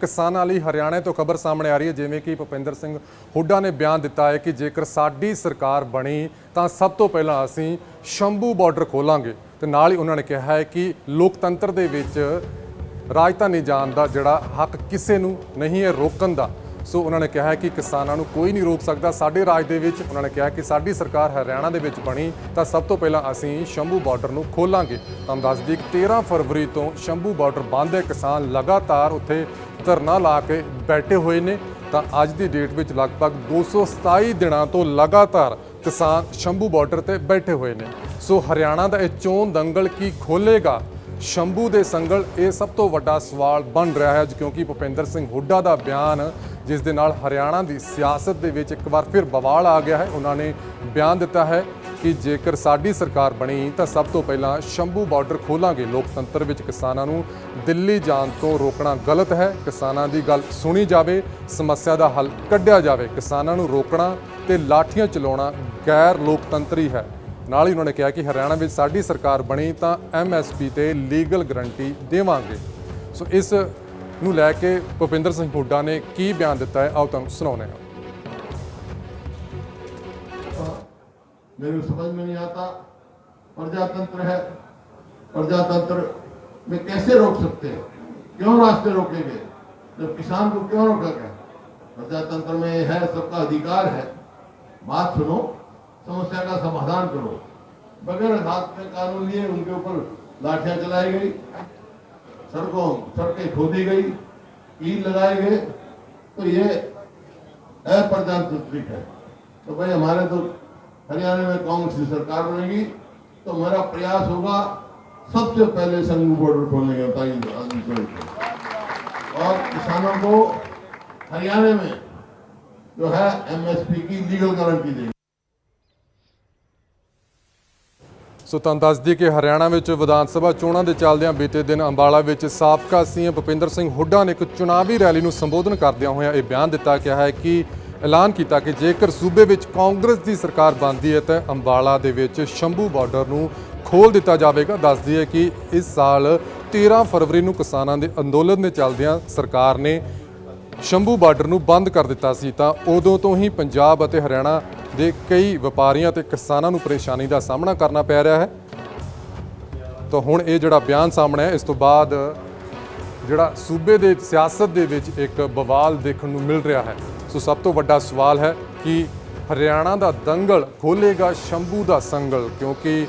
ਕਿਸਾਨਾਂ ਲਈ ਹਰਿਆਣਾ ਤੋਂ ਖਬਰ ਸਾਹਮਣੇ ਆ ਰਹੀ ਹੈ, ਜਿਵੇਂ ਕਿ ਭੁਪਿੰਦਰ ਸਿੰਘ ਹੁੱਡਾ ਨੇ ਬਿਆਨ ਦਿੱਤਾ ਹੈ ਕਿ ਜੇਕਰ ਸਾਡੀ ਸਰਕਾਰ ਬਣੀ, ਤਾਂ ਸਭ ਤੋਂ ਪਹਿਲਾਂ ਅਸੀਂ ਸ਼ੰਭੂ ਬਾਰਡਰ ਖੋਲਾਂਗੇ। ਤੇ ਨਾਲ ਹੀ ਉਹਨਾਂ ਨੇ ਕਿਹਾ ਹੈ ਕਿ ਲੋਕਤੰਤਰ ਦੇ ਵਿੱਚ ਰਾਜਧਾਨੀ ਜਾਣ ਦਾ ਜਿਹੜਾ ਹੱਕ ਕਿਸੇ ਨੂੰ ਨਹੀਂ ਹੈ, ਰੋਕਣ ਦਾ। ਸੋ ਉਹਨਾਂ ਨੇ ਕਿਹਾ ਕਿ ਕਿਸਾਨਾਂ ਨੂੰ ਕੋਈ ਨਹੀਂ ਰੋਕ ਸਕਦਾ। ਸਾਡੇ ਰਾਜ ਦੇ ਵਿੱਚ ਉਹਨਾਂ ਨੇ ਕਿਹਾ ਕਿ ਸਾਡੀ ਸਰਕਾਰ ਹਰਿਆਣਾ ਦੇ ਵਿੱਚ ਬਣੀ, ਤਾਂ ਸਭ ਤੋਂ ਪਹਿਲਾਂ ਅਸੀਂ ਸ਼ੰਭੂ ਬਾਰਡਰ ਨੂੰ ਖੋਲਾਂਗੇ। ਤੁਹਾਨੂੰ ਦੱਸ ਦਈਏ ਕਿ 13 ਫਰਵਰੀ ਤੋਂ ਸ਼ੰਭੂ ਬਾਰਡਰ ਬੰਦ ਹੈ। ਕਿਸਾਨ ਲਗਾਤਾਰ ਉੱਥੇ ਧਰਨਾ ਲਾ ਕੇ ਬੈਠੇ ਹੋਏ ਨੇ। ਤਾਂ ਅੱਜ ਦੀ ਡੇਟ ਵਿੱਚ ਲਗਭਗ 227 ਦਿਨਾਂ ਤੋਂ ਲਗਾਤਾਰ ਕਿਸਾਨ ਸ਼ੰਭੂ ਬਾਰਡਰ ਤੇ ਬੈਠੇ ਹੋਏ ਨੇ। ਸੋ ਹਰਿਆਣਾ ਦਾ ਇਹ ਚੋਣ ਦੰਗਲ ਕੀ ਖੋਲੇਗਾ ਸ਼ੰਭੂ ਦੇ ਸੰਗਲ, ਇਹ ਸਭ ਤੋਂ ਵੱਡਾ ਸਵਾਲ ਬਣ ਰਿਹਾ ਹੈ ਕਿਉਂਕਿ ਭੁਪਿੰਦਰ ਸਿੰਘ ਹੁੱਡਾ ਦਾ ਬਿਆਨ, ਜਿਸ ਦੇ ਨਾਲ ਹਰਿਆਣਾ ਦੀ ਸਿਆਸਤ ਦੇ ਵਿੱਚ ਇੱਕ ਵਾਰ ਫਿਰ ਬਵਾਲ ਆ ਗਿਆ ਹੈ। ਉਹਨਾਂ ਨੇ ਬਿਆਨ ਦਿੱਤਾ ਹੈ ਕਿ ਜੇਕਰ ਸਾਡੀ ਸਰਕਾਰ ਬਣੀ, ਤਾਂ ਸਭ ਤੋਂ ਪਹਿਲਾਂ ਸ਼ੰਭੂ ਬਾਰਡਰ ਖੋਲਾਂਗੇ। ਲੋਕਤੰਤਰ ਵਿੱਚ ਕਿਸਾਨਾਂ ਨੂੰ ਦਿੱਲੀ ਜਾਣ ਤੋਂ ਰੋਕਣਾ ਗਲਤ ਹੈ। ਕਿਸਾਨਾਂ ਦੀ ਗੱਲ ਸੁਣੀ ਜਾਵੇ, ਸਮੱਸਿਆ ਦਾ ਹੱਲ ਕੱਢਿਆ ਜਾਵੇ। ਕਿਸਾਨਾਂ ਨੂੰ ਰੋਕਣਾ ਤੇ ਲਾਠੀਆਂ ਚਲਾਉਣਾ ਗੈਰ ਲੋਕਤੰਤਰੀ ਹੈ। ਨਾਲ ਹੀ ਉਹਨਾਂ ਨੇ ਕਿਹਾ ਕਿ ਹਰਿਆਣਾ ਵਿੱਚ ਸਾਡੀ ਸਰਕਾਰ ਬਣੀ ਤਾਂ ਐਮਐਸਪੀ ਤੇ ਲੀਗਲ ਗਰੰਟੀ ਦੇਵਾਂਗੇ ਸੋ ਇਸ ਨੂੰ ਲੈ ਕੇ ਭੁਪਿੰਦਰ ਸਿੰਘ ਹੁੱਡਾ ਨੇ ਕੀ ਬਿਆਨ ਦਿੱਤਾ ਹੈ ਆਓ ਤੁਹਾਨੂੰ ਸੁਣਾਉਂਦੇ ਹਾਂ मेरे को समझ में नहीं आता प्रजातंत्र है प्रजातंत्र में कैसे रोक सकते हैं क्यों रास्ते रोकेंगे जब किसान को क्यों रोका गया प्रजातंत्र में है सबका अधिकार है बात सुनो समस्या का समाधान करो। बगैर हाथ में कानून लिए उनके ऊपर लाठियाँ चलाई गई, सड़कों, सड़कें खोदी गई कील लगाए गए। तो ये अप्रजातांत्रिक है। तो भाई हमारे तो हरियाणा में कांग्रेस की सरकार बनेगी तो मेरा प्रयास होगा सबसे पहले संघ बॉर्डर खोलने का बताइए को। और किसानों को हरियाणा में जो है एमएसपी की लीगल गारंटी देगी। ਸੋ ਤੁਹਾਨੂੰ ਦੱਸ ਦਈਏ ਕਿ ਹਰਿਆਣਾ ਵਿੱਚ ਵਿਧਾਨ ਸਭਾ ਚੋਣਾਂ ਦੇ ਚੱਲਦਿਆਂ ਬੀਤੇ ਦਿਨ ਅੰਬਾਲਾ ਵਿੱਚ ਸਾਬਕਾ ਸੀਐਮ ਭੁਪਿੰਦਰ ਸਿੰਘ ਹੁੱਡਾ ਨੇ ਇੱਕ ਚੁਣਾਵੀ ਰੈਲੀ ਨੂੰ ਸੰਬੋਧਨ ਕਰਦਿਆਂ ਹੋਇਆਂ ਇਹ ਬਿਆਨ ਦਿੱਤਾ ਗਿਆ ਹੈ ਕਿ ਐਲਾਨ ਕੀਤਾ ਕਿ ਜੇਕਰ ਸੂਬੇ ਵਿੱਚ ਕਾਂਗਰਸ ਦੀ ਸਰਕਾਰ ਬਣਦੀ ਹੈ ਤਾਂ ਅੰਬਾਲਾ ਦੇ ਵਿੱਚ ਸ਼ੰਭੂ ਬਾਰਡਰ ਨੂੰ ਖੋਲ ਦਿੱਤਾ ਜਾਵੇਗਾ। ਦੱਸਦੀ ਹੈ ਕਿ ਇਸ ਸਾਲ 13 ਫਰਵਰੀ ਨੂੰ ਕਿਸਾਨਾਂ ਦੇ ਅੰਦੋਲਨ ਦੇ ਚੱਲਦਿਆਂ ਸਰਕਾਰ ਨੇ ਸ਼ੰਭੂ ਬਾਰਡਰ ਨੂੰ ਬੰਦ ਕਰ ਦਿੱਤਾ ਸੀ, ਤਾਂ ਉਦੋਂ ਤੋਂ ਹੀ ਪੰਜਾਬ ਅਤੇ ਹਰਿਆਣਾ ਦੇ ਕਈ ਵਪਾਰੀਆਂ ਤੇ ਕਿਸਾਨਾਂ ਨੂੰ ਪਰੇਸ਼ਾਨੀ ਦਾ ਸਾਹਮਣਾ ਕਰਨਾ ਪੈ ਰਿਹਾ ਹੈ। ਤਾਂ ਹੁਣ ਇਹ ਜਿਹੜਾ ਬਿਆਨ ਸਾਹਮਣੇ ਹੈ ਇਸ ਤੋਂ ਬਾਅਦ ਜਿਹੜਾ ਸੂਬੇ ਦੇ, ਸਿਆਸਤ ਦੇ ਵਿੱਚ ਇੱਕ ਬਵਾਲ ਦੇਖਣ ਨੂੰ ਮਿਲ ਰਿਹਾ ਹੈ। ਸੋ ਸਭ ਤੋਂ ਵੱਡਾ ਸਵਾਲ ਹੈ ਕਿ ਹਰਿਆਣਾ ਦਾ ਦੰਗਲ ਖੋਲੇਗਾ ਸ਼ੰਭੂ ਦਾ ਸੰਗਲ? ਕਿਉਂਕਿ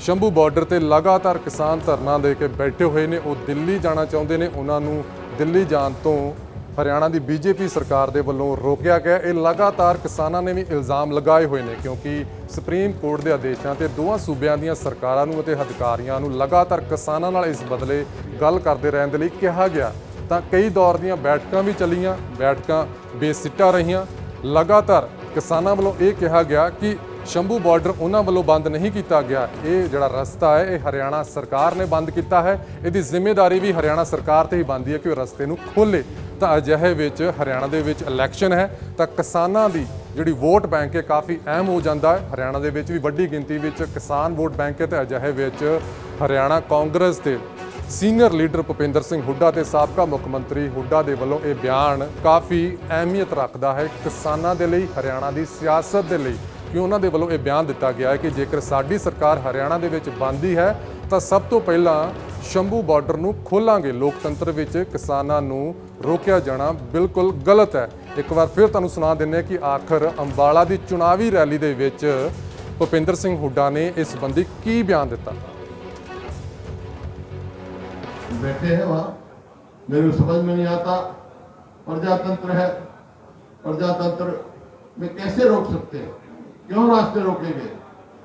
ਸ਼ੰਭੂ ਬਾਰਡਰ ਤੇ ਲਗਾਤਾਰ ਕਿਸਾਨ ਧਰਨਾ ਦੇ ਕੇ ਬੈਠੇ ਹੋਏ ਨੇ, ਉਹ ਦਿੱਲੀ ਜਾਣਾ ਚਾਹੁੰਦੇ ਨੇ, ਉਹਨਾਂ ਨੂੰ ਦਿੱਲੀ ਜਾਣ ਤੋਂ ਹਰਿਆਣਾ ਦੀ ਬੀਜੇਪੀ ਸਰਕਾਰ ਦੇ ਵੱਲੋਂ ਰੋਕਿਆ ਗਿਆ। ਇਹ ਲਗਾਤਾਰ ਕਿਸਾਨਾਂ ਨੇ ਵੀ ਇਲਜ਼ਾਮ ਲਗਾਏ ਹੋਏ ਨੇ ਕਿਉਂਕਿ ਸੁਪਰੀਮ ਕੋਰਟ ਦੇ ਆਦੇਸ਼ਾਂ ਤੇ ਦੋਵਾਂ ਸੂਬਿਆਂ ਦੀਆਂ ਸਰਕਾਰਾਂ ਨੂੰ ਅਤੇ ਅਧਿਕਾਰੀਆਂ ਨੂੰ ਲਗਾਤਾਰ ਕਿਸਾਨਾਂ ਨਾਲ ਇਸ ਬਦਲੇ ਗੱਲ ਕਰਦੇ ਰਹਿਣ ਦੇ ਲਈ ਕਿਹਾ ਗਿਆ। ਤਾਂ ਕਈ ਦੌਰ ਦੀਆਂ ਬੈਠਕਾਂ ਵੀ ਚੱਲੀਆਂ, ਬੈਠਕਾਂ ਬੇਸਿੱਟਾ ਰਹੀਆਂ। ਲਗਾਤਾਰ ਕਿਸਾਨਾਂ ਵੱਲੋਂ ਇਹ ਕਿਹਾ ਗਿਆ ਕਿ ਸ਼ੰਭੂ ਬਾਰਡਰ ਉਹਨਾਂ ਵੱਲੋਂ ਬੰਦ ਨਹੀਂ ਕੀਤਾ ਗਿਆ। ਇਹ ਜਿਹੜਾ ਰਸਤਾ ਹੈ, ਇਹ ਹਰਿਆਣਾ ਸਰਕਾਰ ਨੇ ਬੰਦ ਕੀਤਾ ਹੈ। ਇਹਦੀ ਜ਼ਿੰਮੇਵਾਰੀ ਵੀ ਹਰਿਆਣਾ ਸਰਕਾਰ ਤੇ ਹੀ ਬਣਦੀ ਹੈ ਕਿ ਉਹ ਰਸਤੇ ਨੂੰ ਖੋਲੇ ਤਾਂ ਅਜਿਹੇ ਵਿੱਚ ਹਰਿਆਣਾ ਦੇ ਵਿੱਚ ਇਲੈਕਸ਼ਨ ਹੈ, ਤਾਂ ਕਿਸਾਨਾਂ ਦੀ ਜਿਹੜੀ ਵੋਟ ਬੈਂਕ ਹੈ ਕਾਫੀ ਅਹਿਮ ਹੋ ਜਾਂਦਾ ਹੈ। ਹਰਿਆਣਾ ਦੇ ਵਿੱਚ ਵੀ ਵੱਡੀ ਗਿਣਤੀ ਵਿੱਚ ਕਿਸਾਨ ਵੋਟ ਬੈਂਕ ਹੈ ਤੇ ਅਜਿਹੇ ਵਿੱਚ ਹਰਿਆਣਾ ਕਾਂਗਰਸ ਦੇ ਸੀਨੀਅਰ ਲੀਡਰ ਭੁਪਿੰਦਰ ਸਿੰਘ ਹੁੱਡਾ ਤੇ ਸਾਬਕਾ ਮੁੱਖ ਮੰਤਰੀ ਹੁੱਡਾ ਦੇ ਵੱਲੋਂ ਇਹ ਬਿਆਨ ਕਾਫੀ ਅਹਿਮੀਅਤ ਰੱਖਦਾ ਹੈ ਕਿਸਾਨਾਂ ਦੇ ਲਈ, ਹਰਿਆਣਾ ਦੀ ਸਿਆਸਤ ਦੇ ਲਈ। ਕਿ ਉਹਨਾਂ ਦੇ ਵੱਲੋਂ ਇਹ ਬਿਆਨ ਦਿੱਤਾ ਗਿਆ ਹੈ ਕਿ ਜੇਕਰ ਸਾਡੀ ਸਰਕਾਰ ਹਰਿਆਣਾ ਦੇ ਵਿੱਚ ਬਣਦੀ ਹੈ, ਤਾਂ ਸਭ ਤੋਂ ਪਹਿਲਾਂ ਸ਼ੰਭੂ ਬਾਰਡਰ ਨੂੰ ਖੋਲਾਂਗੇ ਲੋਕਤੰਤਰ ਵਿੱਚ ਕਿਸਾਨਾਂ ਨੂੰ ਰੋਕਿਆ ਜਾਣਾ ਬਿਲਕੁਲ ਗਲਤ ਹੈ ਇੱਕ ਵਾਰ ਫਿਰ ਤੁਹਾਨੂੰ ਸੁਣਾ ਦਿੰਦੇ ਹਾਂ ਕਿ ਆਖਰ ਅੰਬਾਲਾ ਦੀ ਚੁਣਾਵੀ ਰੈਲੀ ਦੇ ਵਿੱਚ ਭੁਪਿੰਦਰ ਸਿੰਘ ਹੁੱਡਾ ਨੇ ਇਸ ਸੰਬੰਧੀ ਕੀ ਬਿਆਨ ਦਿੱਤਾ बैठे हैं वहाँ मेरे को समझ में नहीं आता प्रजातंत्र है प्रजातंत्र में कैसे रोक सकते हैं क्यों रास्ते रोकेंगे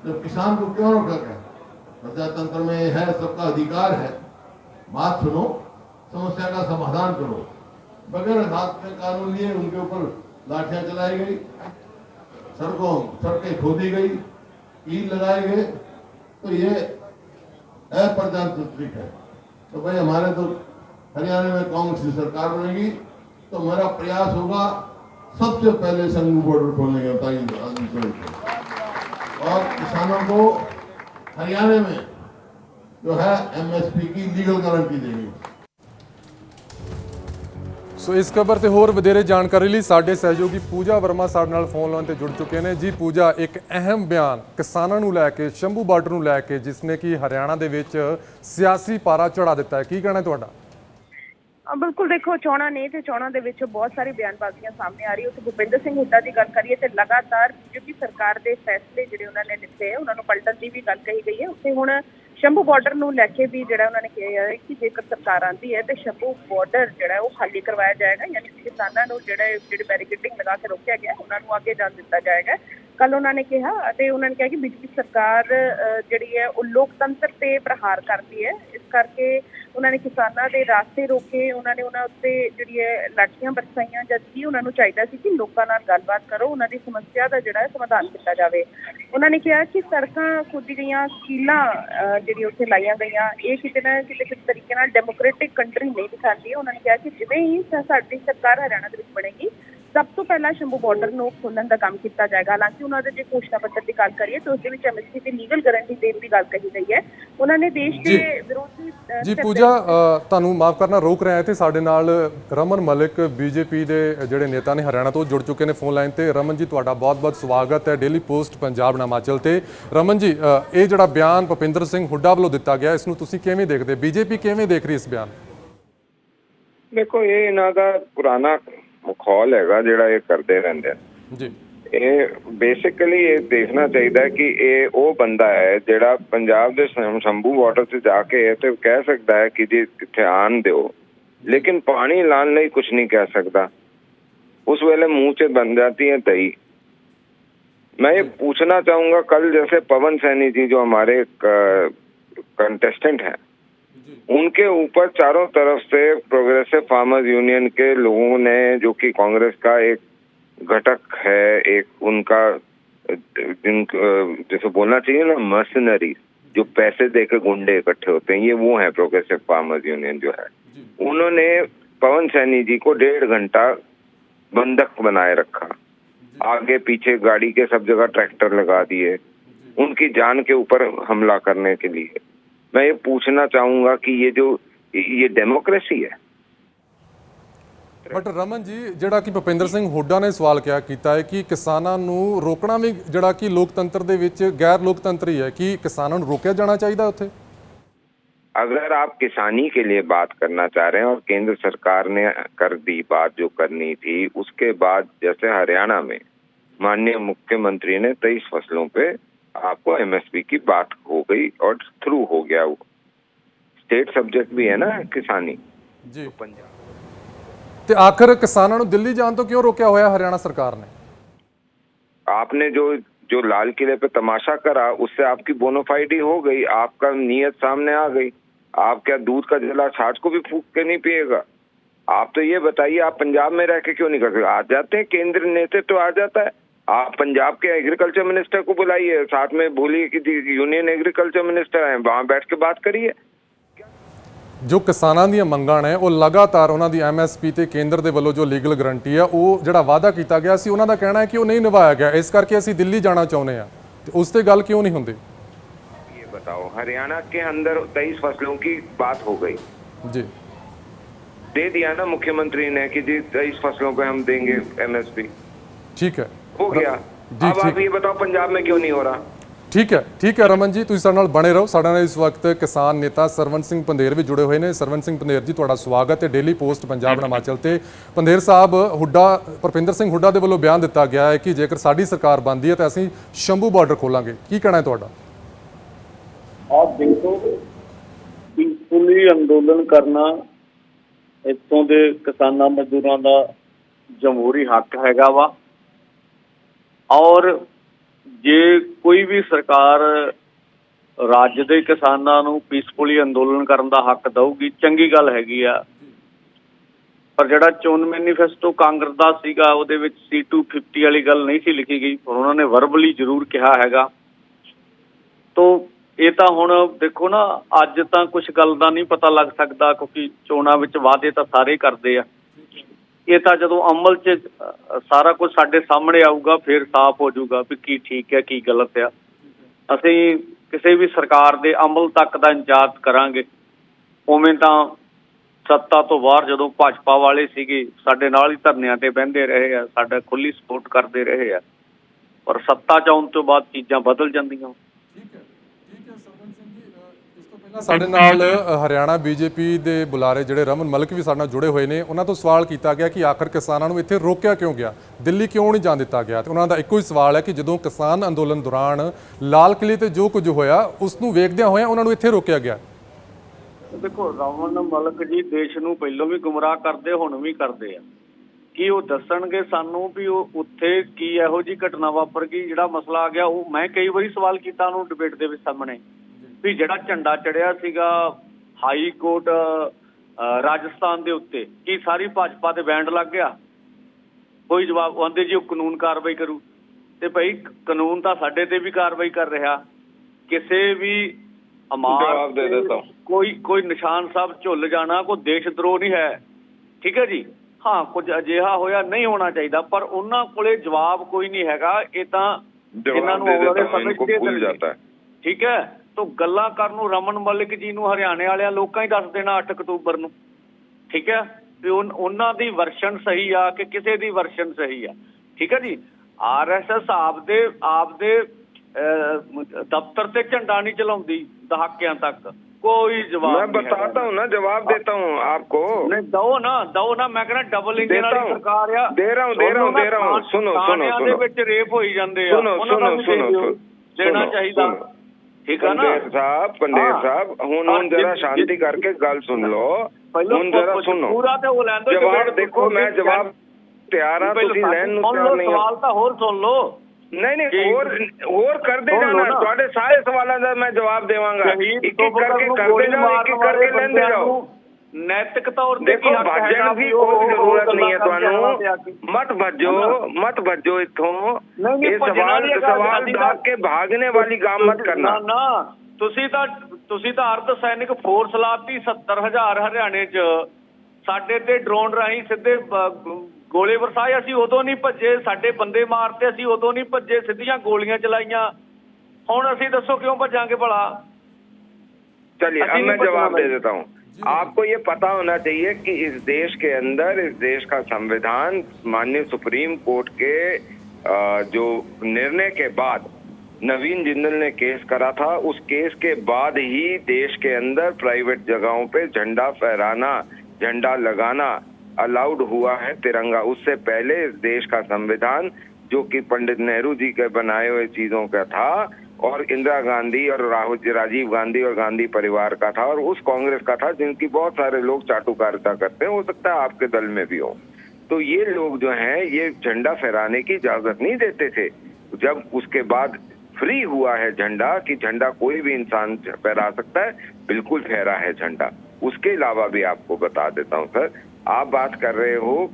जब किसान को क्यों रोका गया प्रजातंत्र में है सबका अधिकार है बात सुनो समस्या का समाधान करो बगैर हाथ में कानून लिए उनके ऊपर लाठियां चलाई गई सड़कों सड़कें खोदी गई कील लगाए गए तो ये अप्रजातांत्रिक है तो भाई हमारे तो हरियाणा में कांग्रेस की सरकार बनेगी तो मेरा प्रयास होगा सबसे पहले संघ बॉर्डर खोलने का बताइए आदमी को। और किसानों को हरियाणा में जो है एमएसपी की लीगल गारंटी देंगे ਸੋ ਇਸ ਖਬਰ ਤੇ ਹੋਰ ਵਧੇਰੇ ਜਾਣਕਾਰੀ ਲਈ ਸਾਡੇ ਸਹਿਯੋਗੀ ਪੂਜਾ ਵਰਮਾ ਸਾਡੇ ਨਾਲ ਫੋਨ ਲਾਈਨ ਤੇ ਜੁੜ ਚੁੱਕੇ ਨੇ ਜੀ ਪੂਜਾ ਇੱਕ ਅਹਿਮ ਬਿਆਨ ਕਿਸਾਨਾਂ ਨੂੰ ਲੈ ਕੇ ਸ਼ੰਭੂ ਬਾਰਡਰ ਨੂੰ ਲੈ ਕੇ ਜਿਸ ਨੇ ਕਿ ਹਰਿਆਣਾ ਦੇ ਵਿੱਚ ਸਿਆਸੀ ਪਾਰਾ ਚੜਾ ਦਿੱਤਾ ਹੈ ਕੀ ਕਹਿਣਾ ਹੈ ਤੁਹਾਡਾ ਅ, ਬਿਲਕੁਲ ਦੇਖੋ, ਚੋਣਾਂ ਨੇ ਤੇ ਚੋਣਾਂ ਦੇ ਵਿੱਚ ਬਹੁਤ ਸਾਰੀ ਬਿਆਨਬਾਜ਼ੀਆਂ ਸਾਹਮਣੇ ਆ ਰਹੀ ਉੱਥੇ ਭੁਪਿੰਦਰ ਸਿੰਘ ਹੁੱਡਾ ਦੀ ਗੱਲ ਕਰੀਏ ਤੇ ਲਗਾਤਾਰ ਬੀਜੇਪੀ ਸਰਕਾਰ ਦੇ ਫੈਸਲੇ ਜਿਹੜੇ ਉਹਨਾਂ ਨੇ ਲਿੱਤੇ ਆ, ਉਹਨਾਂ ਨੂੰ ਪਲਟਣ ਦੀ ਵੀ ਗੱਲ ਕਹੀ ਗਈ ਹੈ। ਉੱਥੇ ਹੁਣ ਸ਼ੰਭੂ ਬਾਰਡਰ ਨੂੰ ਲੈ ਕੇ ਵੀ ਜਿਹੜਾ ਉਹਨਾਂ ਨੇ ਕਿਹਾ ਹੈ ਕਿ ਜੇਕਰ ਸਰਕਾਰ ਆਂਦੀ ਹੈ ਤੇ ਸ਼ੰਭੂ ਬਾਰਡਰ ਜਿਹੜਾ ਉਹ ਖਾਲੀ ਕਰਵਾਇਆ ਜਾਏਗਾ, ਯਾਨੀ ਕਿ ਕਿਸਾਨਾਂ ਨੂੰ ਜਿਹੜਾ ਜਿਹੜੇ ਜਿਹੜੀ ਬੈਰੀਕੇਡਿੰਗ ਲਗਾ ਕੇ ਰੋਕਿਆ ਗਿਆ ਉਹਨਾਂ ਨੂੰ ਅੱਗੇ ਜਾਣ ਦਿੱਤਾ ਜਾਏਗਾ। ਕੱਲ ਉਹਨਾਂ ਨੇ ਕਿਹਾ ਅਤੇ ਉਹਨਾਂ ਨੇ ਕਿਹਾ ਕਿ ਬੀਜੇਪੀ ਸਰਕਾਰ ਜਿਹੜੀ ਹੈ ਉਹ ਲੋਕਤੰਤਰ ਤੇ ਪ੍ਰਹਾਰ ਕਰਦੀ ਹੈ। ਇਸ ਕਰਕੇ ਉਹਨਾਂ ਨੇ ਕਿਸਾਨਾਂ ਦੇ ਰਾਸਤੇ ਰੋਕੇ ਉਹਨਾਂ ਨੇ ਉਹਨਾਂ ਉੱਤੇ ਜਿਹੜੀ ਹੈ ਲਾਠੀਆਂ ਬਰਸਾਈਆਂ ਜਦਕਿ ਉਹਨਾਂ ਨੂੰ ਚਾਹੀਦਾ ਸੀ ਕਿ ਲੋਕਾਂ ਨਾਲ ਗੱਲਬਾਤ ਕਰੋ ਉਹਨਾਂ ਦੀ ਸਮੱਸਿਆ ਦਾ ਜਿਹੜਾ ਹੈ ਸਮਾਧਾਨ ਕੀਤਾ ਜਾਵੇ। ਉਹਨਾਂ ਨੇ ਕਿਹਾ ਕਿ ਸੜਕਾਂ ਖੋਦੀ ਗਈਆਂ ਸਕੀਲਾਂ ਅਹ, ਜਿਹੜੀ ਉੱਥੇ ਲਾਈਆਂ ਗਈਆਂ ਇਹ ਕਿਤੇ ਨਾ ਕਿਤੇ ਕਿਸ ਤਰੀਕੇ ਨਾਲ ਡੈਮੋਕ੍ਰੈਟਿਕ ਕੰਟਰੀ ਨਹੀਂ ਦਿਖਾਉਂਦੀ। ਉਹਨਾਂ ਨੇ ਕਿਹਾ ਕਿ ਜਿਵੇਂ ਹੀ ਸਾਡੀ ਸਰਕਾਰ ਹਰਿਆਣਾ ਦੇ ਵਿੱਚ ਬਣੇਗੀ ਸਭ ਤੋਂ ਪਹਿਲਾਂ ਸ਼ੰਭੂ ਬਾਰਡਰ ਨੂੰ ਖੋਲਣ ਦਾ ਕੰਮ ਕੀਤਾ ਜਾਏਗਾ। ਹਾਲਾਂਕਿ ਉਹਨਾਂ ਦੇ ਜੇ ਘੋਸ਼ਣਾ ਪੱਤਰ ਦੀ ਗੱਲ ਕਰੀਏ ਤਾਂ ਉਸ ਦੇ ਵਿੱਚ ਐਮਐਸਪੀ ਦੀ ਲੀਗਲ ਗਾਰੰਟੀ ਦੇਣ ਦੀ ਗੱਲ ਕਹੀ ਗਈ ਹੈ। ਉਹਨਾਂ ਨੇ ਦੇਸ਼ ਦੇ। ਵਿਰੋਧੀ ਜੀ ਪੂਜਾ ਤੁਹਾਨੂੰ ਮਾਫ ਕਰਨਾ ਰੋਕ ਰਿਹਾ ਤੇ ਸਾਡੇ ਨਾਲ ਰਮਨ ਮਲਿਕ ਬੀਜੇਪੀ ਦੇ ਜਿਹੜੇ ਨੇਤਾ ਨੇ ਹਰਿਆਣਾ ਤੋਂ ਜੁੜ ਚੁੱਕੇ ਨੇ ਫੋਨ ਲਾਈਨ ਤੇ। ਰਮਨ ਜੀ ਤੁਹਾਡਾ ਬਹੁਤ-ਬਹੁਤ ਸਵਾਗਤ ਹੈ ਡੇਲੀ ਪੋਸਟ ਪੰਜਾਬ ਹਿਮਾਚਲ ਤੇ। ਰਮਨ ਜੀ ਇਹ ਜਿਹੜਾ ਬਿਆਨ ਭੁਪਿੰਦਰ ਸਿੰਘ ਹੁੱਡਾ ਵੱਲੋਂ ਦਿੱਤਾ ਗਿਆ ਇਸ ਨੂੰ ਤੁਸੀਂ ਕਿਵੇਂ ਦੇਖਦੇ? ਬੀਜੇਪੀ ਕਿਵੇਂ ਦੇਖ ਰਹੀ ਇਸ ਬਿਆਨ? ਦੇਖੋ ਇਹ ਇਹਨਾਂ ਦਾ ਪੁਰਾਣਾ ਮਖੌਲ ਹੈਗਾ ਜਿਹੜਾ ਇਹ ਕਰਦੇ ਰਹਿੰਦੇ ਨੇ ਜੀ ਇਹ ਬੇਸਿਕਲੀ ਇਹ ਦੇਖਣਾ ਚਾਹੀਦਾ ਹੈ ਕਿ ਇਹ ਉਹ ਬੰਦਾ ਹੈ ਜਿਹੜਾ ਪੰਜਾਬ ਦੇ ਸ਼ੰ- ਸ਼ੰਭੂ ਵਾਟਰ 'ਚ ਜਾ ਕੇ ਇਹ ਤੇ ਕਹਿ ਸਕਦਾ ਹੈ ਕਿ ਜੀ ਇੱਥੇ ਆਣ ਦਿਓ ਲੇਕਿਨ ਪਾਣੀ ਲਾਣ ਲਈ ਕੁਝ ਨਹੀਂ ਕਹਿ ਸਕਦਾ उस वेले मुंह से बन जाती है दही मैं ये पूछना चाहूंगा कल जैसे पवन सैनी जी जो हमारे कंटेस्टेंट हैं उनके ऊपर चारों तरफ़ से प्रोग्रेसिव फार्मर्स यूनियन के लोगों ने जो कि कांग्रेस का एक घटक है एक उनका जिन जैसे बोलना चाहिए ना मर्सनरी जो पैसे देकर गुंडे इकट्ठे होते हैं ये वो है प्रोग्रेसिव फार्मर्स यूनियन जो है। उन्होंने पवन सैनी जी को डेढ़ घंटा बंधक बनाए रखा। आगे पीछे गाड़ी के सब जगह ट्रैक्टर लगा दिए। उनकी जान के ऊपर हमला करने के लिए। मैं ये पूछना चाहूंगा कि ये जो ये डेमोक्रेसी है ਬਟ ਰਮਨ ਜੀ ਜਿਹੜਾ ਕਿ ਭੁਪਿੰਦਰ ਸਿੰਘ ਹੁੱਡਾ ਨੇ ਸਵਾਲ ਕਿਹਾ ਕੀਤਾ ਹੈ ਕਿ ਕਿਸਾਨਾਂ ਨੂੰ ਰੋਕਣਾ ਵੀ ਜਿਹੜਾ ਕਿ ਲੋਕਤੰਤਰ ਦੇ ਵਿੱਚ ਗੈਰ ਲੋਕਤੰਤਰੀ ਹੈ ਕਿ ਕਿਸਾਨਾਂ ਨੂੰ ਰੋਕਿਆ ਜਾਣਾ ਚਾਹੀਦਾ ਉੱਥੇ अगर आप किसानी के लिए बात करना चाह रहे हैं और केंद्र सरकार ने कर दी बात जो करनी थी उसके बाद जैसे हरियाणा में माननीय मुख्यमंत्री ने तेईस फसलों पे आपको एमएसपी की बात हो गई और थ्रू हो गया वो ਸਟੇਟ ਸਬਜੈਕਟ ਵੀ ਹੈ ਨਾ ਕਿਸਾਨੀ ਜੀ ਪੰਜਾਬ ਤੇ ਆਖਰ ਕਿਸਾਨਾਂ ਨੂੰ ਦਿੱਲੀ ਜਾਣ ਤੋਂ ਕਿਉਂ ਰੋਕਿਆ ਹੋਇਆ ਹਰਿਆਣਾ ਸਰਕਾਰ ਨੇ आपने जो जो लाल किले पे तमाशा करा उससे आपकी बोनोफाइड ही हो गई आपका नीयत सामने आ गई आप क्या दूध का जला छाछ को भी फूक के नहीं पिएगा आप तो ये बताइए आप पंजाब में रह के क्यों नहीं कर सकते आ जाते हैं केंद्र नेतृत्व तो आ जाता है आप पंजाब के एग्रीकल्चर मिनिस्टर को बुलाइए साथ में बोलिए कि जी यूनियन एग्रीकल्चर मिनिस्टर हैं वहां बैठ के बात करिए ਜੋ ਕਿਸਾਨਾਂ ਦੀਆਂ ਮੰਗਾਂ ਨੇ ਉਹ ਲਗਾਤਾਰ ਉਹਨਾਂ ਦੀ ਐਮਐਸਪੀ ਤੇ ਕੇਂਦਰ ਦੇ ਵੱਲੋਂ ਜੋ ਲੀਗਲ ਗਰੰਟੀ ਆ ਉਹ ਜਿਹੜਾ ਵਾਅਦਾ ਕੀਤਾ ਗਿਆ ਸੀ ਉਹਨਾਂ ਦਾ ਕਹਿਣਾ ਹੈ ਕਿ ਉਹ ਨਹੀਂ ਨਿਭਾਇਆ ਗਿਆ ਇਸ ਕਰਕੇ ਅਸੀਂ ਦਿੱਲੀ ਜਾਣਾ ਚਾਹੁੰਦੇ ਆ ਤੇ ਉਸ ਤੇ ਗੱਲ ਕਿਉਂ ਨਹੀਂ ਹੁੰਦੀ ये बताओ हरियाणा के अंदर तेईस फसलों की बात हो गई ਜੀ दे दिया ना मुख्यमंत्री ने कि जी तेईस फसलों पे हम देंगे एमएसपी ਠੀਕ ਹੈ हो गया जी, अब आप ठीक। ये बताओ पंजाब में क्यों नहीं हो रहा ਠੀਕ ਹੈ ਠੀਕ ਹੈ ਰਮਨ ਜੀ ਤੁਸੀਂ ਸਾਡੇ ਨਾਲ ਬਣੇ ਰਹੋ ਸਾਡੇ ਨਾਲ ਇਸ ਵਕਤ ਕਿਸਾਨ ਨੇਤਾ ਸਰਵਨ ਸਿੰਘ ਪੰਦੇਰ ਵੀ ਜੁੜੇ ਹੋਏ ਨੇ ਸਰਵਨ ਸਿੰਘ ਪੰਦੇਰ ਜੀ ਤੁਹਾਡਾ ਸਵਾਗਤ ਹੈ ਡੇਲੀ ਪੋਸਟ ਪੰਜਾਬ ਹਿਮਾਚਲ ਤੇ ਪੰਦੇਰ ਸਾਹਿਬ ਹੁੱਡਾ ਭੁਪਿੰਦਰ ਸਿੰਘ ਹੁੱਡਾ ਦੇ ਵੱਲੋਂ ਬਿਆਨ ਦਿੱਤਾ ਗਿਆ ਹੈ ਕਿ ਜੇਕਰ ਸਾਡੀ ਸਰਕਾਰ ਬਣਦੀ ਹੈ ਤਾਂ ਅਸੀਂ ਸ਼ੰਭੂ ਬਾਰਡਰ ਖੋਲਾਂਗੇ ਕੀ ਕਹਿਣਾ ਹੈ ਤੁਹਾਡਾ ਆਪ ਦੇਖੋ ਪੀਸਫੁਲੀ ਅੰਦੋਲਨ ਕਰਨਾ ਇੱਥੋਂ ਦੇ ਕਿਸਾਨਾਂ ਮਜ਼ਦੂਰਾਂ ਦਾ ਜਮਹੂਰੀ ਹੱਕ ਹੈਗਾ ਵਾ ਔਰ ਜੇ ਕੋਈ ਵੀ ਸਰਕਾਰ ਰਾਜ ਦੇ ਕਿਸਾਨਾਂ ਨੂੰ ਪੀਸਫੁਲੀ ਅੰਦੋਲਨ ਕਰਨ ਦਾ ਹੱਕ ਦਊਗੀ, ਚੰਗੀ ਗੱਲ ਹੈਗੀ ਆ। ਪਰ ਜਿਹੜਾ ਚੋਣ ਮੈਨੀਫੈਸਟੋ ਕਾਂਗਰਸ ਦਾ ਸੀਗਾ, ਉਹਦੇ ਵਿੱਚ C250 ਵਾਲੀ ਗੱਲ ਨਹੀਂ ਸੀ ਲਿਖੀ ਗਈ, ਪਰ ਉਹਨਾਂ ਨੇ ਵਰਬਲੀ ਜ਼ਰੂਰ ਕਿਹਾ ਹੈਗਾ। ਤੋ ਇਹ ਤਾਂ ਹੁਣ ਦੇਖੋ ਨਾ, ਅੱਜ ਤਾਂ ਕੁਝ ਗੱਲ ਦਾ ਨਹੀਂ ਪਤਾ ਲੱਗ ਸਕਦਾ, ਕਿਉਂਕਿ ਚੋਣਾਂ ਵਿੱਚ ਵਾਅਦੇ ਤਾਂ ਸਾਰੇ ਕਰਦੇ ਆ। ਇਹ ਤਾਂ ਜਦੋਂ ਅਮਲ 'ਚ ਸਾਰਾ ਕੁਝ ਸਾਡੇ ਸਾਹਮਣੇ ਆਊਗਾ, ਫਿਰ ਸਾਫ਼ ਹੋ ਜਾਊਗਾ ਵੀ ਕੀ ਠੀਕ ਹੈ, ਕੀ ਗਲਤ ਆ ਅਸੀਂ ਕਿਸੇ ਵੀ ਸਰਕਾਰ ਦੇ ਅਮਲ ਤੱਕ ਦਾ ਇੰਤਜ਼ਾਰ ਕਰਾਂਗੇ। ਉਵੇਂ ਤਾਂ ਸੱਤਾ ਤੋਂ ਬਾਹਰ ਜਦੋਂ ਭਾਜਪਾ ਵਾਲੇ ਸੀਗੇ, ਸਾਡੇ ਨਾਲ ਹੀ ਧਰਨਿਆਂ ਤੇ ਬਹਿੰਦੇ ਰਹੇ ਆ, ਸਾਡਾ ਖੁੱਲੀ ਸਪੋਰਟ ਕਰਦੇ ਰਹੇ ਆ। ਪਰ ਸੱਤਾ ਚ ਆਉਣ ਤੋਂ ਬਾਅਦ ਚੀਜ਼ਾਂ ਬਦਲ ਜਾਂਦੀਆਂ ਠੀਕ ਹੈ ਠੀਕ ਹੈ ਸਰਵਨ ਸਿੰਘ ਜੀ ਅ, ਇਸ ਤੋਂ ਪਹਿਲਾਂ ਸਾਡੇ ਨਾਲ ਹਰਿਆਣਾ ਬੀਜੇਪੀ ਦੇ ਬੁਲਾਰੇ ਜਿਹੜੇ ਰਮਨ ਮਲਕ ਵੀ ਸਾਡੇ ਨਾਲ ਜੁੜੇ ਹੋਏ ਨੇ ਉਹਨਾਂ ਤੋਂ ਸਵਾਲ ਕੀਤਾ ਗਿਆ ਕਿ ਆਖਰ ਕਿਸਾਨਾਂ ਨੂੰ ਇੱਥੇ ਰੋਕਿਆ ਕਿਉਂ ਗਿਆ? ਦਿੱਲੀ ਕਿਉਂ ਨਹੀਂ ਜਾਣ ਦਿੱਤਾ ਗਿਆ? ਤੇ ਉਹਨਾਂ ਦਾ ਇੱਕੋ ਹੀ ਸਵਾਲ ਹੈ ਕਿ ਜਦੋਂ ਕਿਸਾਨ ਅੰਦੋਲਨ ਦੌਰਾਨ ਲਾਲ ਕਿਲੇ ਤੇ ਜੋ ਕੁਝ ਹੋਇਆ ਉਸ ਨੂੰ ਵੇਖਦਿਆਂ ਹੋਇਆਂ ਉਹਨਾਂ ਨੂੰ ਇੱਥੇ ਰੋਕਿਆ ਗਿਆ। ਦੇਖੋ ਰਮਨ ਮਲਕ ਜੀ ਦੇਸ਼ ਨੂੰ ਪਹਿਲਾਂ ਵੀ ਗੁੰਮਰਾਹ ਕਰਦੇ ਹੁਣ ਵੀ ਕਰਦੇ ਆ। ਕੀ ਉਹ ਦੱਸਣਗੇ ਸਾਨੂੰ ਵੀ ਉਹ ਉੱਥੇ ਕੀ ਇਹੋ ਜੀ ਘਟਨਾ ਵਾਪਰ ਗਈ? ਜਿਹੜਾ ਮਸਲਾ ਆ ਗਿਆ ਉਹ ਮੈਂ ਕਈ ਵਾਰੀ ਸਵਾਲ ਕੀਤਾ ਉਹਨੂੰ ਡਿਬੇਟ ਦੇ ਵਿੱਚ ਸਾਹਮਣੇ। ਵੀ ਜਿਹੜਾ ਝੰਡਾ ਚੜਿਆ ਸੀਗਾ ਹਾਈ ਕੋਰਟ ਰਾਜਸਥਾਨ ਦੇ ਉੱਤੇ ਕੀ ਸਾਰੀ ਭਾਜਪਾ ਦੇ ਬੈਂਡ ਲੱਗ ਗਿਆ? ਕੋਈ ਜਵਾਬ ਉਹਦੇ ਜੀ ਉਹ ਕਾਨੂੰਨ ਕਾਰਵਾਈ ਕਰੂ। ਤੇ ਭਾਈ ਕਾਨੂੰਨ ਤਾਂ ਸਾਡੇ ਤੇ ਵੀ ਕਾਰਵਾਈ ਕਰ ਰਿਹਾ। ਕਿਸੇ ਵੀ ਅਮਾਰ ਕੋਈ ਕੋਈ ਨਿਸ਼ਾਨ ਸਾਹਿਬ ਝੁੱਲ ਜਾਣਾ ਕੋਈ ਦੇਸ਼ ਦਰੋਹ ਨਹੀਂ ਹੈ। ਠੀਕ ਹੈ ਜੀ? ਹਾਂ ਕੁਝ ਅਜਿਹਾ ਹੋਇਆ ਨਹੀਂ ਹੋਣਾ ਚਾਹੀਦਾ ਪਰ ਉਹਨਾਂ ਕੋਲੇ ਜਵਾਬ ਕੋਈ ਨਹੀਂ ਹੈਗਾ। ਇਹ ਤਾਂ ਇਹਨਾਂ ਨੂੰ ਉਹਦੇ ਸਮਝ ਤੇ ਠੀਕ ਹੈ? ਤੋਂ ਗੱਲਾਂ ਕਰਨ ਨੂੰ ਰਮਨ ਮਲਿਕ ਜੀ ਨੂੰ ਹਰਿਆਣੇ ਵਾਲਿਆਂ ਲੋਕਾਂ ਹੀ ਦੱਸ ਦੇਣਾ 8 ਅਕਤੂਬਰ ਨੂੰ ਠੀਕ ਹੈ ਵੀ ਉਨ- ਉਹਨਾਂ ਦੀ ਵਰਸ਼ਨ ਸਹੀ ਆ ਕਿ ਕਿਸੇ ਦੀ ਵਰਸ਼ਨ ਸਹੀ ਆ ਠੀਕ ਹੈ ਜੀ ਆਰਐਸਐਸ ਆਪਦੇ ਆਪਦੇ ਅਹ, ਦਫ਼ਤਰ ਤੇ ਝੰਡਾ ਨਹੀਂ ਚਲਾਉਂਦੀ ਦਹਾਕਿਆਂ ਤੱਕ ਕੋਈ ਜਵਾਬ मैं ਨਹੀਂ ਹੈਗਾ। बताता हूँ ना जवाब देता हूँ आपको ਨਹੀਂ ਦਓ ਨਾ ਦਓ ਨਾ ਮੈਂ ਕਹਿੰਦਾ ਡਬਲ ਇੰਜਨ ਦੇਤਾ ਵਾਲੀ ਹੂੰ। ਸਰਕਾਰ ਆ ਦੇ ਰਹਾ ਹੂੰ, ਦੇ ਰਹਾ ਹੂੰ, ਦੇ ਰਹਾ ਹੂੰ। ਸੁਣੋ, ਸੁਣੋ, ਥਾਣਿਆਂ ਦੇ ਸੁਣੋ। ਵਿੱਚ ਰੇਪ ਹੋਈ ਜਾਂਦੇ ਆ ਸੁਣੋ, ਉਹਨਾਂ ਦਾ ਸੁਣੋ, ਵੀ ਦੇ ਸੁਣੋ, ਦਿਓ। ਸੁਣੋ। ਦੇਣਾ ਸੁਣੋ, ਚਾਹੀਦਾ ਸੁਣੋ। ਠੀਕ ਆ ਨਾ? ਸਾਹਿਬ ਪੰਡੇਰ ਸਾਹਿਬ ਹੁਣ ਹੁਣ ਜਰਾ ਸ਼ਾਂਤੀ ਕਰਕੇ ਗੱਲ ਸੁਣ ਲਓ। ਹੁਣ ਜਰਾ ਸੁਣੋ। ਪੂਰਾ ਤੇ ਉਹ ਲੈਣ ਦੋ ਜਵਾਬ ਦੇਖੋ ਮੈਂ ਜਵਾਬ ਤਿਆਰ ਆ ਤੁਸੀਂ ਲੈਣ ਨੂੰ ਤਿਆਰ ਨਹੀਂ ਸਵਾਲ ਤਾਂ ਹੋਰ ਸੁਣ ਲਓ। ਨਹੀਂ ਨਹੀਂ ਹੋਰ ਹੋਰ ਕਰਦੇ ਜਾਣਾ। ਤੁਹਾਡੇ ਸਾਰੇ ਸਵਾਲਾਂ ਦਾ ਮੈਂ ਜਵਾਬ ਦੇਵਾਂਗਾ। ਇੱਕ ਇੱਕ ਕਰਕੇ ਕਰਦੇ ਜਾਓ ਇੱਕ ਇੱਕ ਕਰਕੇ ਲੈਂਦੇ ਜਾਓ। ਨੈਤਿਕ ਤੌਰ ਤੇ ਕੀ ਦੀ ਕੋਈ ਜ਼ਰੂਰਤ ਨਹੀਂ ਹੈ ਤੁਹਾਨੂੰ। ਮਤ ਭੱਜੋ ਮਤ ਭੱਜੋ ਇੱਥੋਂ। ਇਹ ਸਵਾਲ ਸਵਾਲ ਦਾ ਕੇ ਭਾਗਨੇ ਵਾਲੀ ਗਾਮ ਮਤ ਕਰਨਾ। ਤੁਸੀਂ ਤਾਂ ਤੁਸੀਂ ਤਾਂ ਅਰਧ ਸੈਨਿਕ ਫੋਰਸ ਲਾਤੀ 70000 ਹਰਿਆਣੇ 'ਚ। ਸਾਡੇ ਤੇ ਡਰੋਨ ਰਾਹੀਂ ਸਿੱਧੇ ਗੋਲੇ ਵਰਸਾਏ ਅਸੀਂ ਉਦੋਂ ਨਹੀਂ ਭੱਜੇ। ਸਾਡੇ ਬੰਦੇ ਮਾਰਤੇ ਅਸੀਂ ਉਦੋਂ ਨਹੀਂ ਭੱਜੇ। ਸਿੱਧੀਆਂ ਗੋਲੀਆਂ ਚਲਾਈਆਂ। ਹੁਣ ਅਸੀਂ ਦੱਸੋ ਕਿਉਂ ਭੱਜਾਂਗੇ ਭਲਾ? ਚਲਿਏ ਮੈਂ ਜਵਾਬ ਦੇ ਦਿੰਦਾ ਹਾਂ। आपको ये पता होना चाहिए कि इस देश के अंदर, इस देश का संविधान माननीय सुप्रीम कोर्ट के जो निर्णय के बाद नवीन जिंदल ने केस करा था, उस केस के बाद ही देश के अंदर प्राइवेट जगहों पे झंडा फहराना, झंडा लगाना अलाउड हुआ है तिरंगा। उससे पहले इस देश का संविधान, जो कि पंडित नेहरू जी के बनाए हुए चीज़ों का था और इंदिरा गांधी और राहुल, राजीव गांधी और गांधी परिवार का था और उस कांग्रेस का था, जिनकी बहुत सारे लोग चाटुकारिता करते हैं, हो सकता है आपके दल में भी हो। तो ये लोग जो हैं, ये झंडा फहराने की इजाज़त नहीं देते थे। जब उसके बाद फ्री हुआ है झंडा कि झंडा कोई भी इंसान फहरा सकता है, बिल्कुल फहरा है झंडा। उसके अलावा भी आपको बता देता हूँ, सर, आप बात कर रहे हो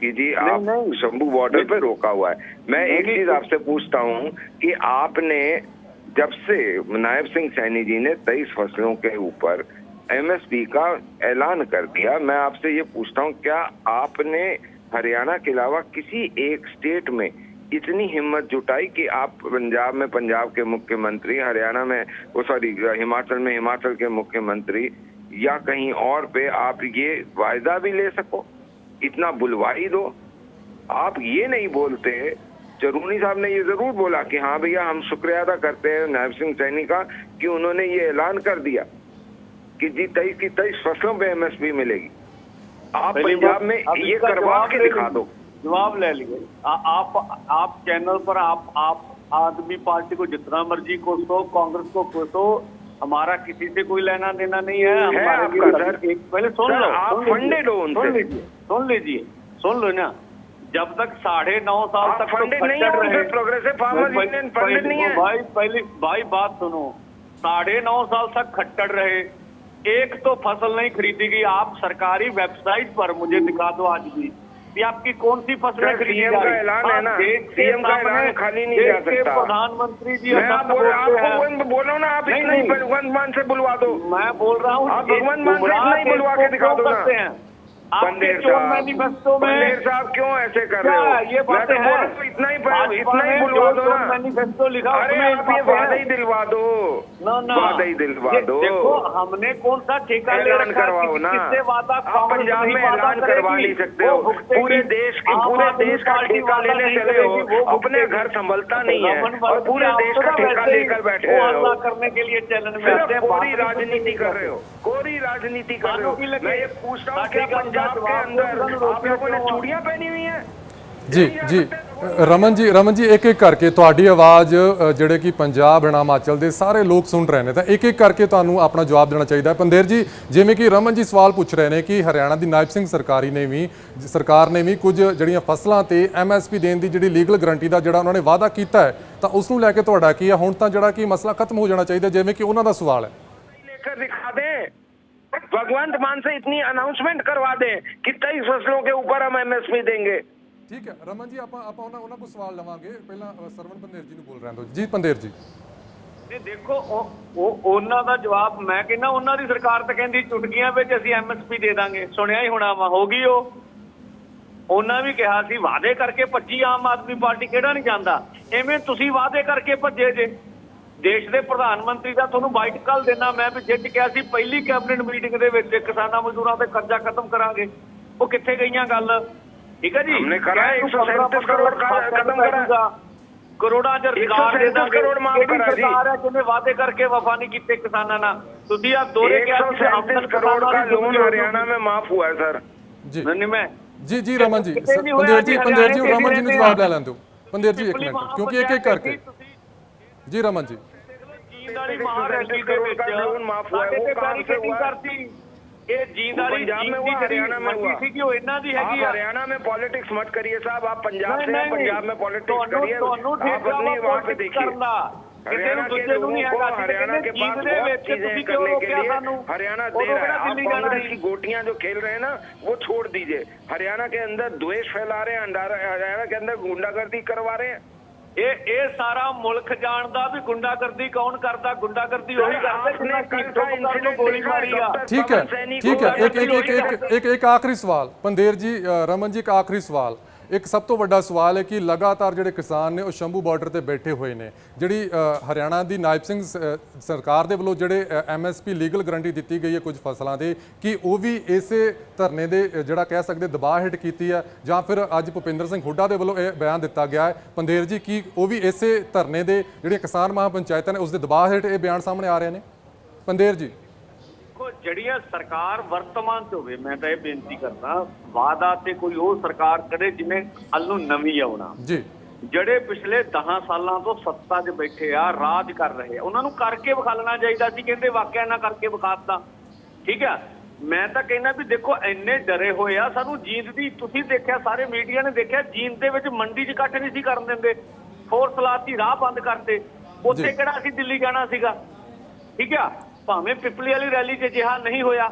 कि जी आप शंभू बॉर्डर पे रोका हुआ है। मैं एक चीज़ आपसे पूछता हूँ कि आपने जब से नायब सिंह सैनी जी ने तेईस फ़सलों के ऊपर एमएसपी का ऐलान कर दिया मैं आपसे ये पूछता हूँ क्या आपने हरियाणा के अलावा किसी एक स्टेट में इतनी हिम्मत जुटाई कि आप पंजाब में पंजाब के मुख्यमंत्री हरियाणा में वो सॉरी हिमाचल में हिमाचल के मुख्यमंत्री या कहीं और पे आप ये वायदा भी ले सको? इतना बुलवा ही दो। आप ये नहीं बोलते चरूनी साहब ने ये ज़रूर बोला कि हाँ भैया हम शुक्रिया अदा करते हैं नायब सिंह सैनी का कि उन्होंने ये ऐलान कर दिया कि जी तेईस की तेईस फ़सलों पे एमएसपी मिलेगी। आप पंजाब में ये करवा के दिखा दो। जवाब ले लिए आप आप चैनल पर आप आप आदमी पार्टी को जितना मर्ज़ी कोसो कांग्रेस को कोसो हमारा किसी से कोई लेना देना नहीं है हमारे आपका, लिए सर। एक पहले सुन सर, लो आप सुन लीजिए, funded हो उनसे। सुन लीजिए सुन लीजिए सुन लो ना जब तक साढ़े नौ साल आप तक तो funded नहीं खच्चर हो, उनसे रहे- Progressive Farmers भाई- Union भाई- funded नहीं है। भाई पहली भाई बात सुनो साढ़े नौ साल तक खट्टर रहे एक तो फसल नहीं खरीदी गई आप सरकारी वेबसाइट पर मुझे दिखा दो आज भी कि आपकी कौन सी फ़सल सीएम का ऐलान है ना, सीएम के ऐलान खाली नहीं जा सकता। प्रधानमंत्री जी आप आपको बोलो ना आप इतना ही। भगवंत मान से बुलवा दो मैं बोल रहा हूँ आप भगवंत मान से इतना ही बुलवा के दिखा दो ना। करते आपके चोर साहब मैनिफेस्टो में साहब क्यों ऐसे कर रहे हो? ये बातें तो हैं? रहा इतना ही इतना ही बुलवा दो ना। मैनिफेस्टो लिखा अरे आप ये वादा ही। दिलवा दो। ना ना। वादा ही दिलवा दो। देखो हमने कौन सा ठेका ले रखा करवाओ ना। किससे वादा आप पंजाब में ऐलान करवा नहीं सकते हो। पूरे देश की पूरे देश का ठेका लेने चले हो। अपने घर संभलता नहीं है। और पूरे देश तो का ठेका लेकर बैठे हो। करने के लिए चैनल में कोरी राजनीति कर रहे हो। कोरी राजनीति कर रहे हो। मैं ये पूछ रहा हूँ क्या पंजाब के जवाब दो, अंदर तुरंत आप लोगों ने रोटियां चूड़ियां पहनी हुई हैं ਜੀ ਜੀ ਅ, ਰਮਨ ਜੀ ਰਮਨ ਜੀ ਇੱਕ ਇੱਕ ਕਰਕੇ ਤੁਹਾਡੀ ਆਵਾਜ਼ ਅ, ਜਿਹੜੇ ਕਿ ਪੰਜਾਬ ਹਣਾ ਹਿਮਾਚਲ ਦੇ ਸਾਰੇ ਲੋਕ ਸੁਣ ਰਹੇ ਨੇ ਤਾਂ ਇੱਕ ਇੱਕ ਕਰਕੇ ਤੁਹਾਨੂੰ ਆਪਣਾ ਜਵਾਬ ਦੇਣਾ ਚਾਹੀਦਾ ਹੈ ਪੰਦੇਰ ਜੀ ਜਿਵੇਂ ਕਿ ਰਮਨ ਜੀ ਸਵਾਲ ਪੁੱਛ ਰਹੇ ਨੇ ਕਿ ਹਰਿਆਣਾ ਦੀ ਨਾਇਬ ਸਿੰਘ ਸਰਕਾਰੀ ਨੇ ਵੀ ਜ- ਸਰਕਾਰ ਨੇ ਵੀ ਕੁਝ ਜਿਹੜੀਆਂ ਫਸਲਾਂ ਤੇ ਐਮਐਸਪੀ ਦੇਣ ਦੀ ਜਿਹੜੀ ਲੀਗਲ ਗਰੰਟੀ ਦਾ ਜਿਹੜਾ ਉਹਨਾਂ ਨੇ ਵਾਅਦਾ ਕੀਤਾ ਹੈ ਤਾਂ ਉਸ ਨੂੰ ਲੈ ਕੇ ਤੁਹਾਡਾ ਕੀ ਹੈ ਹੁਣ ਤਾਂ ਜਿਹੜਾ ਕਿ ਮਸਲਾ ਖਤਮ ਹੋ ਜਾਣਾ ਚਾਹੀਦਾ ਜਿਵੇਂ ਕਿ ਉਹਨਾਂ ਦਾ ਸਵਾਲ ਹੈ लेकर दिखा दें भगवंत मान से इतनी अनाउंसमेंट करवा दें कि तेईस फसलों के ऊपर हम एमएसपी देंगे ਠੀਕ ਹੈ ਰਮਨ ਜੀ ਆਪਾਂ ਆਪਾਂ ਉਹਨਾਂ ਉਹਨਾਂ ਕੋਲ ਸਵਾਲ ਲਵਾਂਗੇ ਪਹਿਲਾਂ ਅ, ਸਰਵਣ ਪੰਦੇਰ ਜੀ ਨੂੰ ਬੋਲ ਰਹੇ ਹਾਂ ਜੀ ਪੰਦੇਰ ਜੀ ਇਹ ਦੇਖੋ ਉਹ ਉਹ ਉਹਨਾਂ ਦਾ ਜਵਾਬ ਮੈਂ ਕਹਿੰਦਾ ਉਹਨਾਂ ਦੀ ਸਰਕਾਰ ਤਾਂ ਕਹਿੰਦੀ ਚੁਟਕੀਆਂ ਵਿੱਚ ਅਸੀਂ ਐਮਐਸਪੀ ਦੇ ਦਾਂਗੇ ਸੁਣਿਆ ਹੀ ਹੋਣਾ ਵਾ ਹੋ ਗਈ ਉਹ ਉਹਨਾਂ ਵੀ ਕਿਹਾ ਸੀ ਵਾਅਦੇ ਕਰਕੇ ਭੱਜੀ ਆਮ ਆਦਮੀ ਪਾਰਟੀ ਕਿਹੜਾ ਨਹੀਂ ਜਾਂਦਾ ਐਵੇਂ ਤੁਸੀਂ ਵਾਅਦੇ ਕਰਕੇ ਭੱਜੇ ਜੇ ਦੇਸ਼ ਦੇ ਪ੍ਰਧਾਨ ਮੰਤਰੀ ਦਾ ਤੁਹਾਨੂੰ ਬਾਈਟ ਕੱਲ ਦੇਣਾ ਮੈਂ ਵੀ ਜਿੱਤ ਕਿਹਾ ਸੀ ਪਹਿਲੀ ਕੈਬਨਿਟ ਮੀਟਿੰਗ ਦੇ ਵਿੱਚ ਕਿਸਾਨਾਂ ਮਜ਼ਦੂਰਾਂ ਤੇ ਕਰਜ਼ਾ ਖਤਮ ਕਰਾਂਗੇ ਉਹ ਕਿੱਥੇ ਗਈਆਂ ਗੱਲ ਠੀਕ ਹੈ ਜੀ हमने करा है, ਕਹਿ ਤੂੰ 137 करोड़ का ਖਾਤਿਆਂ ਨੂੰ खत्म करा है। ਪੈ ਜਾਊਗਾ। ਕਰੋੜਾਂ ਚ ਰੁਜ਼ਗਾਰ ਦੇ 137 ਦਾਂਗੇ ਕਰੋੜ ਮਾਫ਼ ਕਿਹੜੀ ਕਰਾ ਜੀ। ਸਰਕਾਰ ਹੈ ਜਿਹਨੇ ਵਾਅਦੇ ਕਰਕੇ ਵਫਾ ਨਹੀਂ ਕੀਤੇ ਕਿਸਾਨਾਂ ਨਾਲ ਤੁਸੀਂ ਆ ਦੋਰੇ एक ਕਿਹਾ सौ ਸੀ ਆਮਦਨ सैंतीस करोड़ ਕਿਸਾਨਾਂ का ਦੀ लोन ਦੁੱਗਣੀ ਹੋ हरियाणा में माफ हुआ है सर ਜੀ ਨਹੀਂ ਨਹੀਂ ਮੈਂ ਜੀ ਜੀ ਰਮਨ ਜੀ ਕਿਤੇ ਨਹੀਂ ਹੋਇਆ ਪੰਦੇਰ ਜੀ ਜੀ, ਪੰਦੇਰ ਜੀ ਹਰਿਆਣੇ ਰਮਨ ਜੀ ਨੂੰ ਦੇ ਜਵਾਬ ਲੈ ਰਹਿੰਦੇ ਲੈਣ ਦਿਓ ਪੰਦੇਰ ਜੀ ਇੱਕ ਪਿਪਲੀ ਮਿੰਟ ਕਿਉਂਕਿ ਇੱਕ ਇੱਕ ਕਰਕੇ ਜੀ ਰਮਨ ਜੀ ਜੀਂਦ ਵਾਲੀ ਮਹਾਰੈਲੀ ਦੇ ਵਿੱਚ का लोन माफ हुआ है, ਸਾਡੇ वो ਤੇ कहाँ से बैरिकेडिंग हुआ है? ਕਰਤੀ ਇਹ ਜੀਂਦ ਵਾਲੀ पंजाब में ਜੀਂਦ हुआ, ਦੀ हरियाणा में हुआ। ਸੀ ਕਿ ਉਹ ਇਹਨਾਂ ਦੀ आप ਹੈਗੀ ਆ हरियाणा में पॉलिटिक्स मत करिए साहब आप पंजाब ਨਹੀਂ से हैं, ਨਹੀਂ पंजाब में पॉलिटिक्स ਤੁਹਾਨੂੰ करिए ਤੁਹਾਨੂੰ आप ਠੇਕਾ अपनी ਵਾ वहाँ पे politics देखिए ਕਰਨ ਦਾ ਕਿਸੇ हरियाणा ਨੂੰ के ਦੂਜੇ ਨੂੰ लोगों ਨਹੀਂ को ਹੈਗਾ ਅਸੀਂ हरियाणा के ਜੀਂਦ पास ਦੇ बहुत ਵਿੱਚ चीजें ਤੁਸੀਂ ਕਿਉਂ करने के ਰੋਕਿਆ लिए ਸਾਨੂੰ हरियाणा दे ਉਦੋਂ रहा ਕਿਹੜਾ है आप ਦਿੱਲੀ ਜਾਣਾ कांग्रेस की ਸੀ गोटियां जो खेल रहे हैं ना वो छोड़ दीजिए हरियाणा के अंदर द्वेष फैला रहे हैं अंडारा- हरियाणा के अंदर गुंडागर्दी करवा रहे हैं ਇਹ ਇਹ ਸਾਰਾ ਮੁਲਕ ਜਾਣਦਾ ਵੀ ਗੁੰਡਾਗਰਦੀ ਕੌਣ ਕਰਦਾ ਗੁੰਡਾਗਰਦੀ ਉਹੀ ਕਰਦਾ ਜਿਹਨੇ ਪੀਟੋ ਮੁਕਰ ਗੋਲੀ ਮਾਰੀ ਆ। ਠੀਕ ਹੈ ਠੀਕ ਹੈ ਇੱਕ ਇੱਕ ਇੱਕ ਇੱਕ ਇੱਕ ਆਖਰੀ ਸਵਾਲ। ਪੰਦੇਰ ਜੀ ਰਮਨ ਜੀ ਇੱਕ ਆਖਰੀ ਸਵਾਲ। ਇੱਕ ਸਭ ਤੋਂ ਵੱਡਾ ਸਵਾਲ ਹੈ ਕਿ ਲਗਾਤਾਰ ਜਿਹੜੇ ਕਿਸਾਨ ਨੇ ਉਹ ਸ਼ੰਭੂ ਬਾਰਡਰ ਤੇ ਬੈਠੇ ਹੋਏ ਨੇ। ਜਿਹੜੀ ਹਰਿਆਣਾ ਦੀ ਨਾਇਬ ਸਿੰਘ ਸ- ਸਰਕਾਰ ਦੇ ਵੱਲੋਂ ਜਿਹੜੇ ਐਮਐਸਪੀ ਲੀਗਲ ਗਰੰਟੀ ਦਿੱਤੀ ਗਈ ਹੈ ਕੁਝ ਫਸਲਾਂ ਦੇ, ਕਿ ਉਹ ਵੀ ਇਸੇ ਧਰਨੇ ਦੇ ਜਿਹੜਾ ਕਹਿ ਸਕਦੇ, ਦਬਾਅ ਹੇਠ ਕੀਤੀ ਹੈ? ਜਾਂ ਫਿਰ ਅੱਜ ਭੁਪਿੰਦਰ ਸਿੰਘ ਹੁੱਡਾ ਦੇ ਵੱਲੋਂ ਇਹ ਬਿਆਨ ਦਿੱਤਾ ਗਿਆ ਹੈ। ਪੰਦੇਰ ਜੀ, ਕੀ ਉਹ ਵੀ ਇਸੇ ਧਰਨੇ ਦੇ ਜਿਹੜੀਆਂ ਕਿਸਾਨ ਮਹਾਪੰਚਾਇਤਾਂ ਨੇ ਉਸ ਦੇ ਦਬਾਅ ਹੇਠ ਇਹ ਬਿਆਨ ਸਾਹਮਣੇ ਆ ਰਹੇ ਨੇ? ਪੰਦੇਰ ਜੀ। ਜਿਹੜੀਆਂ ਸਰਕਾਰ ਵਰਤਮਾਨ 'ਚ ਹੋਵੇ ਮੈਂ ਤਾਂ ਇਹ ਬੇਨਤੀ ਕਰਦਾ ਵਾਦਾ ਤੇ ਕੋਈ ਉਹ ਸਰਕਾਰ ਕਰੇ ਜਿਵੇਂ ਕੱਲ ਨੂੰ ਨਵੀਂ ਆਉਣਾ। ਜੀ। ਜਿਹੜੇ ਪਿਛਲੇ 10 ਸਾਲਾਂ ਤੋਂ ਸੱਤਾ 'ਚ ਬੈਠੇ ਆ ਰਾਜ ਕਰ ਰਹੇ ਆ ਉਹਨਾਂ ਨੂੰ ਕਰਕੇ ਵਿਖਾਲਣਾ ਚਾਹੀਦਾ ਸੀ ਕਹਿੰਦੇ ਵਾਕਿਆ ਨਾ ਕਰਕੇ ਵਿਖਾਤਾ। ਠੀਕ ਆ? ਮੈਂ ਤਾਂ ਕਹਿੰਦਾ ਵੀ ਦੇਖੋ ਇੰਨੇ ਡਰੇ ਹੋਏ ਆ ਸਾਨੂੰ ਜੀਂਦ ਦੀ ਤੁਸੀਂ ਦੇਖਿਆ ਸਾਰੇ ਮੀਡੀਆ ਨੇ ਦੇਖਿਆ ਜੀਂਦ ਦੇ ਵਿੱਚ ਮੰਡੀ 'ਚ ਇਕੱਠ ਨਹੀਂ ਸੀ ਕਰਨ ਦਿੰਦੇ। ਫੋਰਸ ਲਾਤੀ ਰਾਹ ਬੰਦ ਕਰਤੇ। ਉੱਥੇ। ਕਿਹੜਾ ਅਸੀਂ ਦਿੱਲੀ ਜਾਣਾ ਸੀਗਾ? ਠੀਕ ਆ? ਭਾਵੇਂ ਪਿਪਲੀ ਵਾਲੀ ਰੈਲੀ 'ਚ ਜਿਹਾ ਨਹੀਂ ਹੋਇਆ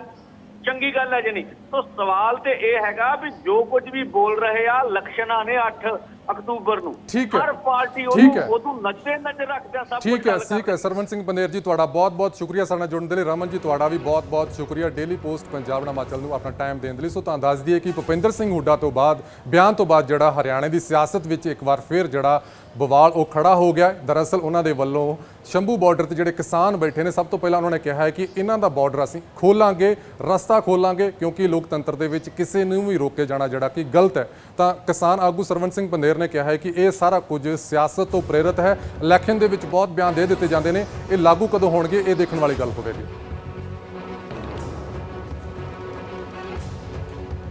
ਚੰਗੀ ਗੱਲ ਹੈ ਜਣੀ ਸੋ ਸਵਾਲ ਤੇ ਇਹ ਹੈਗਾ ਵੀ ਜੋ ਕੁਝ ਵੀ ਬੋਲ ਰਹੇ ਆ ਲਕਸ਼ਣਾ ਨੇ 8 ਅਕਤੂਬਰ ਨੂੰ। ਹਰ ਪਾਰਟੀ ਉਹਨੂੰ। ਉਹਨੂੰ ਨੱਚੇ ਨੱਚ ਰੱਖਦਾ ਸਭ ਠੀਕ ਹੈ ਠੀਕ ਹੈ। ਸਰਵਨ ਸਿੰਘ ਬੰਦੇਰ ਜੀ ਤੁਹਾਡਾ ਬਹੁਤ ਬਹੁਤ ਸ਼ੁਕਰੀਆ। ਸਾਡੇ ਨਾਲ ਜੁੜਨ ਦੇ ਲਈ ਰਮਨ ਜੀ ਤੁਹਾਡਾ ਵੀ ਬਹੁਤ ਬਹੁਤ ਸ਼ੁਕਰੀਆ। ਡੇਲੀ ਪੋਸਟ ਪੰਜਾਬ ਹਿਮਾਚਲ ਨੂੰ ਆਪਣਾ ਟਾਈਮ ਦੇਣ ਦੇ ਲਈ। ਸੋ ਤੁਹਾਨੂੰ ਦੱਸ ਦਈਏ ਕਿ ਭੁਪਿੰਦਰ ਸਿੰਘ ਹੁੱਡਾ ਤੋਂ ਬਾਅਦ ਬਿਆਨ ਤੋਂ ਬਾਅਦ ਜਿਹੜਾ ਹਰਿਆਣਾ ਦੀ ਸਿਆਸਤ ਵਿੱਚ ਇੱਕ ਵਾਰ ਫਿਰ ਜਿਹੜਾ ਬਵਾਲ ਉਹ ਖੜਾ ਹੋ ਗਿਆ। ਦਰਅਸਲ ਉਹਨਾਂ ਦੇ ਵੱਲੋਂ ਸ਼ੰਭੂ ਬਾਰਡਰ ਤੇ ਜਿਹੜੇ ਕਿਸਾਨ ਬੈਠੇ ਨੇ, ਸਭ ਤੋਂ ਪਹਿਲਾਂ ਉਹਨਾਂ ਨੇ ਕਿਹਾ ਹੈ ਕਿ ਇਹਨਾਂ ਦਾ ਬਾਰਡਰ ਅਸੀਂ ਖੋਲਾਂਗੇ, ਰਸਤਾ ਖੋਲਾਂਗੇ, ਕਿਉਂਕਿ ਲੋਕਤੰਤਰ ਦੇ ਵਿੱਚ ਕਿਸੇ ਨੂੰ ਵੀ ਰੋਕੇ ਜਾਣਾ ਜਿਹੜਾ ਕਿ ਗਲਤ ਹੈ। ਤਾਂ ਕਿਸਾਨ ਆਗੂ ਸਰਵਨ ਸਿੰਘ ਪੰਦੇਰ ਨੇ ਕਿਹਾ ਹੈ ਕਿ ਇਹ ਸਾਰਾ ਕੁਝ ਸਿਆਸਤ ਤੋਂ ਪ੍ਰੇਰਿਤ ਹੈ। ਇਲੈਕਸ਼ਨ ਦੇ ਵਿੱਚ ਬਹੁਤ ਬਿਆਨ ਦੇ ਦਿੱਤੇ ਜਾਂਦੇ ਨੇ। ਇਹ ਲਾਗੂ ਕਦੋਂ ਹੋਣਗੇ, ਇਹ ਦੇਖਣ ਵਾਲੀ ਗੱਲ ਹੋਵੇਗੀ।